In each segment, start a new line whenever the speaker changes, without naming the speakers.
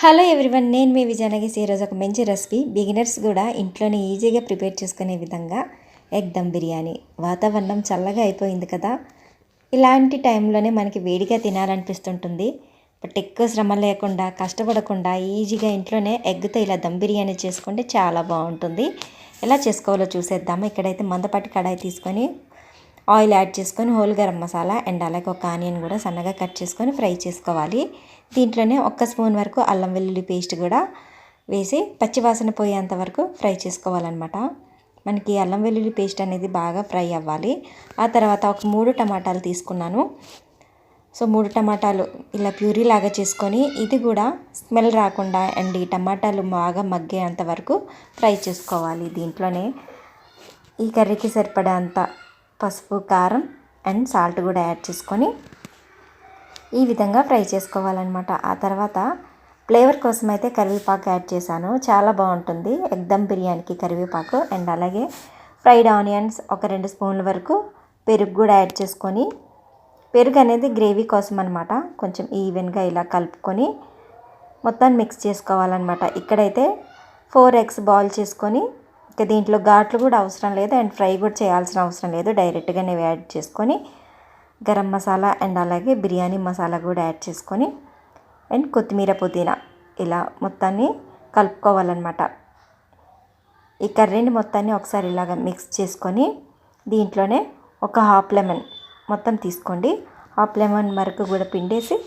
Hello everyone నేను మీ విజయనగేసి ఈరోజు ఒక మంచి రెసిపీ. బిగినర్స్ కూడా ఇంట్లోనే ఈజీగా ప్రిపేర్ చేసుకునే విధంగా ఎగ్ దమ్ బిర్యానీ. వాతావరణం చల్లగా అయిపోయింది కదా. ఇలాంటి టైంలోనే మనకి వేడిగా తినాలనిపిస్తుంటుంది. బట్ ఎక్కువ శ్రమ లేకుండా కష్టపడకుండా ఈజీగా ఇంట్లోనే ఎగ్తో ఇలా దమ్ బిర్యానీ చేసుకుంటే చాలా బాగుంటుంది. ఎలా చేసుకోవాలో చూసేద్దాము. ఇక్కడైతే మందపాటి కడాయి తీసుకొని ఆయిల్ యాడ్ చేసుకొని హోల్ గరం మసాలా అండ్ అలాగే ఒక ఆనియన్ కూడా సన్నగా కట్ చేసుకొని ఫ్రై చేసుకోవాలి. దీంట్లోనే ఒక్క స్పూన్ వరకు అల్లం వెల్లుల్లి పేస్ట్ కూడా వేసి పచ్చివాసన పోయేంత వరకు ఫ్రై చేసుకోవాలన్నమాట. మనకి అల్లం వెల్లుల్లి పేస్ట్ అనేది బాగా ఫ్రై అవ్వాలి. ఆ తర్వాత ఒక మూడు టమాటాలు తీసుకున్నాను. సో మూడు టమాటాలు ఇలా ప్యూరీ లాగా చేసుకొని ఇది కూడా స్మెల్ రాకుండా అండ్ ఈ టమాటాలు బాగా మగ్గేంత వరకు ఫ్రై చేసుకోవాలి దీంట్లోనే. ఈ కర్రీకి సరిపడే అంత పసుపు కారం అండ్ సాల్ట్ కూడా యాడ్ చేసుకొని ఈ విధంగా ఫ్రై చేసుకోవాలన్నమాట. ఆ తర్వాత ఫ్లేవర్ కోసం అయితే కరివేపాకు యాడ్ చేశాను. చాలా బాగుంటుంది. ఎగ్దమ్ బిర్యానీకి కరివేపాకు అండ్ అలాగే ఫ్రైడ్ ఆనియన్స్ ఒక రెండు స్పూన్ల వరకు పెరుగు కూడా యాడ్ చేసుకొని పెరుగు అనేది గ్రేవీ కోసం అనమాట కొంచెం ఈవెన్గా ఇలా కలుపుకొని మొత్తాన్ని మిక్స్ చేసుకోవాలన్నమాట. ఇక్కడైతే ఫోర్ ఎగ్స్ బాయిల్ చేసుకొని ఇంకా దీంట్లో ఘాట్లు కూడా అవసరం లేదు. అండ్ ఫ్రై కూడా చేయాల్సిన అవసరం లేదు. డైరెక్ట్గానే యాడ్ చేసుకొని గరం మసాలా అండ్ అలాగే బిర్యానీ మసాలా కూడా యాడ్ చేసుకొని అండ్ కొత్తిమీర పుదీనా ఇలా మొత్తాన్ని కలుపుకోవాలన్నమాట. ఈ కర్రీని మొత్తాన్ని ఒకసారి ఇలాగ మిక్స్ చేసుకొని దీంట్లోనే ఒక హాఫ్ లెమన్ మొత్తం తీసుకోండి. హాఫ్ లెమన్ వరకు కూడా పిండేసి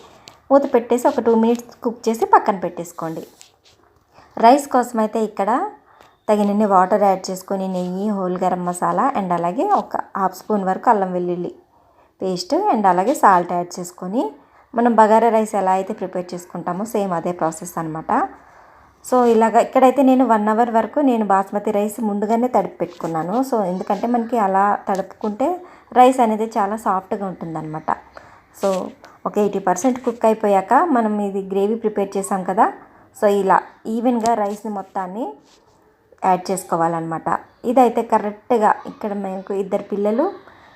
మూత పెట్టేసి ఒక టూ మినిట్స్ కుక్ చేసి పక్కన పెట్టేసుకోండి. రైస్ కోసం అయితే ఇక్కడ తగినన్ని వాటర్ యాడ్ చేసుకొని నెయ్యి హోల్ గరం మసాలా అండ్ అలాగే ఒక హాఫ్ స్పూన్ వరకు అల్లం వెల్లుల్లి పేస్ట్ అండ్ అలాగే సాల్ట్ యాడ్ చేసుకొని మనం బగారా రైస్ ఎలా అయితే ప్రిపేర్ చేసుకుంటామో సేమ్ అదే ప్రాసెస్ అనమాట సో ఇలాగ ఇక్కడైతే నేను వన్ అవర్ వరకు నేను బాస్మతి రైస్ ముందుగానే తడిపి పెట్టుకున్నాను. సో ఎందుకంటే మనకి అలా తడుపుకుంటే రైస్ అనేది చాలా సాఫ్ట్గా ఉంటుందన్నమాట. సో ఒక ఎయిటీ పర్సెంట్ కుక్ అయిపోయాక మనం ఇది గ్రేవీ ప్రిపేర్ చేసాం కదా. సో ఇలా ఈవెన్గా రైస్ని మొత్తాన్ని యాడ్ చేసుకోవాలన్నమాట. ఇదైతే కరెక్ట్గా ఇక్కడ మేము ఇద్దరు పిల్లలు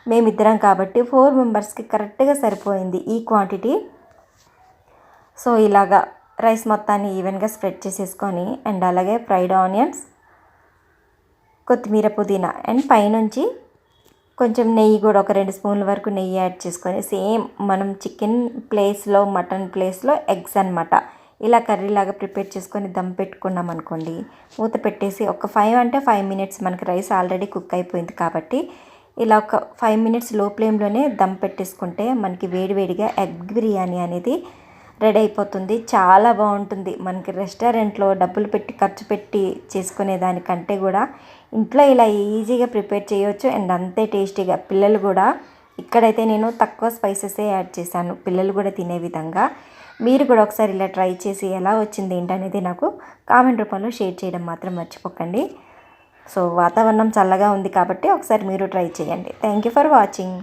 మేమిద్దరం కాబట్టి ఫోర్ మెంబర్స్కి కరెక్ట్గా సరిపోయింది ఈ క్వాంటిటీ. సో ఇలాగా రైస్ మొత్తాన్ని ఈవెన్గా స్ప్రెడ్ చేసేసుకొని అండ్ అలాగే ఫ్రైడ్ ఆనియన్స్ కొత్తిమీర పుదీనా అండ్ పైనుంచి కొంచెం నెయ్యి కూడా ఒక రెండు స్పూన్ల వరకు నెయ్యి యాడ్ చేసుకొని సేమ్ మనం చికెన్ ప్లేస్లో మటన్ ప్లేస్లో ఎగ్స్ అనమాట ఇలా కర్రీలాగా ప్రిపేర్ చేసుకొని దమ్ పెట్టుకున్నాం అనుకోండి మూత పెట్టేసి ఒక ఫైవ్ అంటే ఫైవ్ మినిట్స్ మనకి రైస్ ఆల్రెడీ కుక్ అయిపోయింది కాబట్టి ఇలా ఒక ఫైవ్ మినిట్స్లో ఫ్లేమ్లోనే దమ్ పెట్టేసుకుంటే మనకి వేడివేడిగా ఎగ్ బిర్యానీ అనేది రెడీ అయిపోతుంది. చాలా బాగుంటుంది. మనకి రెస్టారెంట్లో డబ్బులు పెట్టి ఖర్చు పెట్టి చేసుకునే దానికంటే కూడా ఇంట్లో ఇలా ఈజీగా ప్రిపేర్ చేయవచ్చు అండ్ అంతే టేస్టీగా పిల్లలు కూడా ఇక్కడైతే నేను తక్కువ స్పైసెసే యాడ్ చేశాను. పిల్లలు కూడా తినే విధంగా. మీరు కూడా ఒకసారి ఇలా ట్రై చేసి ఎలా వచ్చింది ఏంటనేది నాకు కామెంట్ రూపంలో షేర్ చేయడం మాత్రం మర్చిపోకండి. సో వాతావరణం చల్లగా ఉంది కాబట్టి ఒకసారి మీరు ట్రై చేయండి. Thank you for watching.